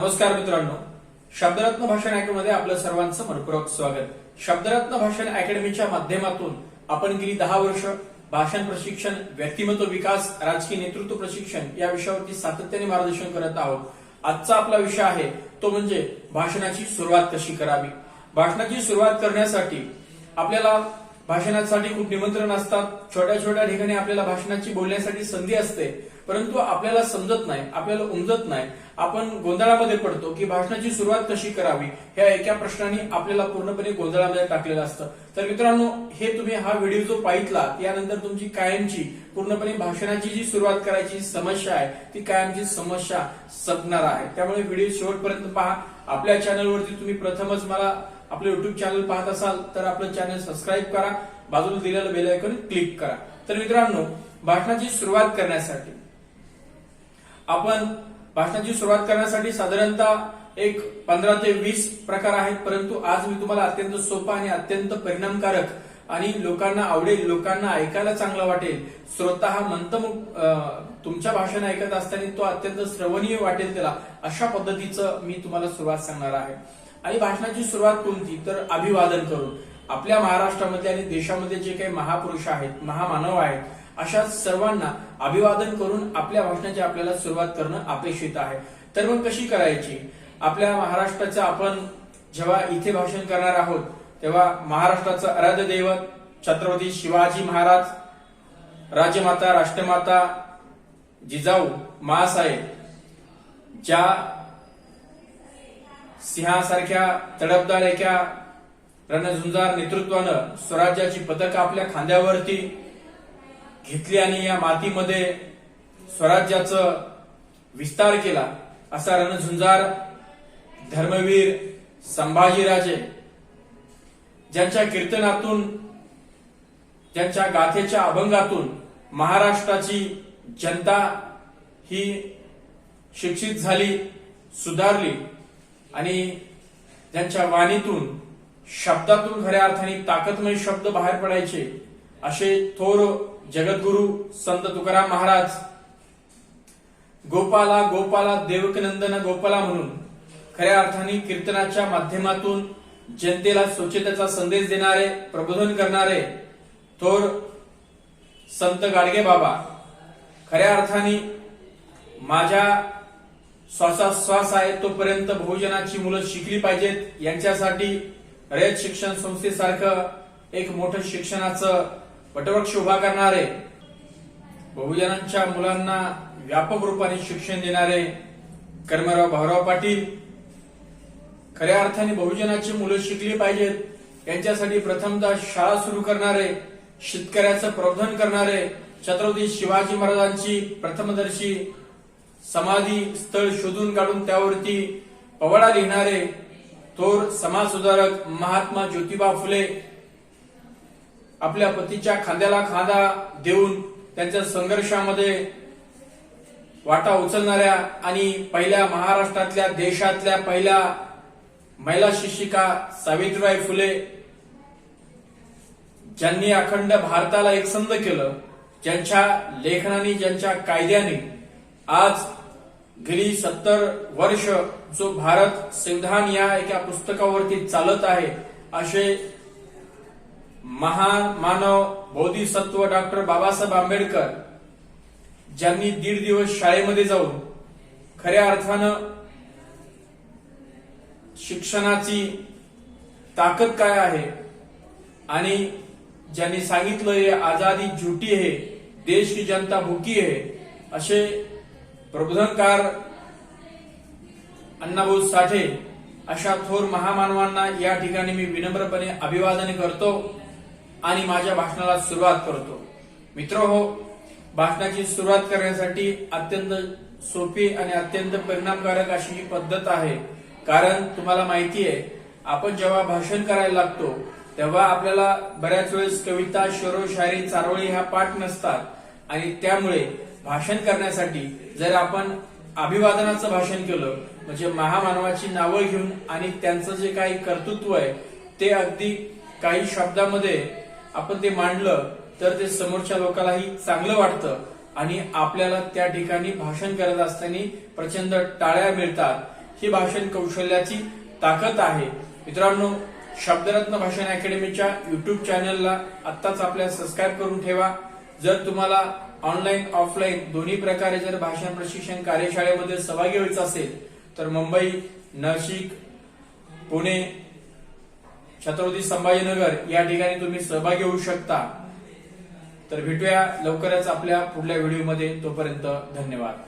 नमस्कार मित्रांनो. शब्दरत्न भाषण अकॅडमीमध्ये आपलं सर्वांचं मनपूर्वक स्वागत. शब्दरत्न भाषण अकॅडमीच्या माध्यमातून आपण गेली दहा वर्ष भाषण प्रशिक्षण व्यक्तिमत्व विकास राजकीय नेतृत्व प्रशिक्षण या विषयावरती सातत्याने मार्गदर्शन करत आहोत. आजचा आपला विषय आहे तो म्हणजे भाषणाची सुरुवात कशी करावी? भाषणाची सुरुवात करण्यासाठी आपल्याला भाषणासाठी खूप निमंत्रण असतात. छोट्या छोट्या ठिकाणी आपल्याला भाषणाची बोलण्यासाठी संधी असते. परंतु आपल्याला समजत नाही आपल्याला उमजत नाही. आपण गोंधळामध्ये पडतो की भाषणाची सुरुवात कशी करावी? ह्या एका प्रश्नाने आपल्याला पूर्णपणे गोंधळामध्ये टाकलेलं असतं. तर मित्रांनो हे तुम्ही हा व्हिडिओ जो पाहितला यानंतर तुमची कायमची पूर्णपणे भाषणाची जी सुरुवात करायची समस्या आहे ती कायमची समस्या संपणार आहे. त्यामुळे व्हिडिओ शेवटपर्यंत पहा. आपल्या चॅनलवरती तुम्ही प्रथमच मला आपलं युट्यूब चॅनल पाहत असाल तर आपलं चॅनल सबस्क्राईब करा. बाजूला दिलेलं बेल आयकॉन क्लिक करा. तर मित्रांनो भाषणाची सुरुवात करण्यासाठी. आपण भाषणाची सुरुवात करण्यासाठी साधारणतः एक पंधरा ते वीस प्रकार आहेत परंतु आज मी तुम्हाला अत्यंत सोपा आणि अत्यंत परिणामकारक आणि लोकांना आवडेल लोकांना ऐकायला चांगलं वाटेल श्रोता हा मंतमुख तुमच्या भाषेने ऐकत असताना तो अत्यंत श्रवणीय वाटेल त्याला. अशा पद्धतीचं मी तुम्हाला सुरुवात सांगणार आहे. आणि भाषणाची सुरुवात कोणती? तर अभिवादन करून. आपल्या महाराष्ट्रामध्ये आणि देशामध्ये जे काही महापुरुष आहेत महामानव आहेत अशा सर्वांना अभिवादन करून आपल्या भाषणाची आपल्याला सुरुवात करणं अपेक्षित आहे. तर मग कशी करायची? आपल्या महाराष्ट्राचं आपण जेव्हा इथे भाषण करणार आहोत तेव्हा महाराष्ट्राचं आराध्य दैवत छत्रपती शिवाजी महाराज राजमाता राष्ट्रमाता जिजाऊ मासाहेब ज्या सिंहासारख्या तडपदार एका रणझुंजार नेतृत्वानं स्वराज्याची पदक आपल्या खांद्यावरती घेतली आणि या मातीमध्ये स्वराज्याचं विस्तार केला असा रणझुंजार धर्मवीर संभाजीराजे ज्यांच्या कीर्तनातून ज्यांच्या गाथेच्या अभंगातून महाराष्ट्राची जनता ही शिक्षित झाली सुधारली. आणि त्यांच्या वाणीतून शब्दातून खऱ्या अर्थाने ताकदमय शब्द बाहेर पडायचे असे थोर जगद्गुरु संत तुकाराम महाराज गोपाला गोपाला देवकनंदन गोपाला म्हणून खऱ्या अर्थाने कीर्तनाच्या माध्यमातून जनतेला स्वच्छतेचा संदेश देणारे प्रबोधन करणारे थोर संत गाडगे बाबा खऱ्या अर्थाने माझ्या श्वासाश्वास आहे तोपर्यंत बहुजनाची मुलं शिकली पाहिजेत. यांच्यासाठी रयत शिक्षण संस्थेसारखं एक मोठं शिक्षणाचं पटवृक्ष उभा करणारे बहुजनांच्या मुलांना व्यापक रूपाने शिक्षण देणारे कर्मराव भाऊराव पाटील खऱ्या अर्थाने बहुजनाची मुलं शिकली पाहिजेत. यांच्यासाठी प्रथमतः शाळा सुरू करणारे शेतकऱ्याचं प्रबोधन करणारे छत्रपती शिवाजी महाराजांची प्रथमदर्शी समाधी स्थळ शोधून काढून त्यावरती पवाडा लिहिणारे थोर समाज सुधारक महात्मा ज्योतिबा फुले आपल्या पतीच्या खांद्याला खांदा देऊन त्यांच्या संघर्षामध्ये वाटा उचलणाऱ्या आणि पहिल्या महाराष्ट्रातल्या देशातल्या पहिल्या महिला शिक्षिका सावित्रीबाई फुले ज्यांनी अखंड भारताला एकसंध केलं ज्यांच्या लेखनाने ज्यांच्या कायद्याने आज गेली सत्तर वर्ष जो भारत संविधान या एका पुस्तकावरती चालत आहे असे महान मानव बोधिसत्व डॉक्टर बाबासाहेब आंबेडकर ज्यांनी दीड दिवस शाळेमध्ये जाऊन खऱ्या अर्थानं शिक्षणाची ताकद काय आहे आणि ज्यांनी सांगितलं हे आजादी झुटी आहे देश की जनता भुकी आहे असे प्रबोधनकार अण्णाभाऊ साठे अशा थोर महामानवांना या ठिकाणी मी विनम्रपणे अभिवादन करतो आणि माझ्या भाषणाला सुरुवात करतो. मित्र हो भाषणाची सुरुवात करण्यासाठी अत्यंत सोपी आणि अत्यंत परिणामकारक अशी ही पद्धत आहे. कारण तुम्हाला माहिती आहे आपण जेव्हा भाषण करायला लागतो तेव्हा आपल्याला बऱ्याच वेळेस कविता शरो शायरी चारोळी ह्या पाठ नसतात. आणि त्यामुळे भाषण करण्यासाठी जर आपण अभिवादनाचं भाषण केलं म्हणजे महामानवाची नावं घेऊन आणि त्यांचं जे काही कर्तृत्व आहे ते अगदी काही शब्दामध्ये आपण ते मांडलं तर ते समोरच्या लोकांनाही चांगलं वाटतं. आणि आपल्याला त्या ठिकाणी भाषण करत असताना प्रचंड टाळ्या मिळतात. ही भाषण कौशल्याची ताकद आहे. मित्रांनो शब्दरत्न भाषण अकॅडमीच्या युट्यूब चॅनलला आत्ताच आपल्या सबस्क्राईब करून ठेवा. जर तुम्हाला ऑनलाईन ऑफलाईन दोन्ही प्रकारे जर भाषण प्रशिक्षण कार्यशाळेमध्ये सहभागी व्हायचं असेल तर मुंबई नाशिक पुणे छत्रपती संभाजीनगर या ठिकाणी तुम्ही सहभागी होऊ शकता. तर भेटूया लवकरच आपल्या पुढल्या व्हिडिओमध्ये. तोपर्यंत धन्यवाद.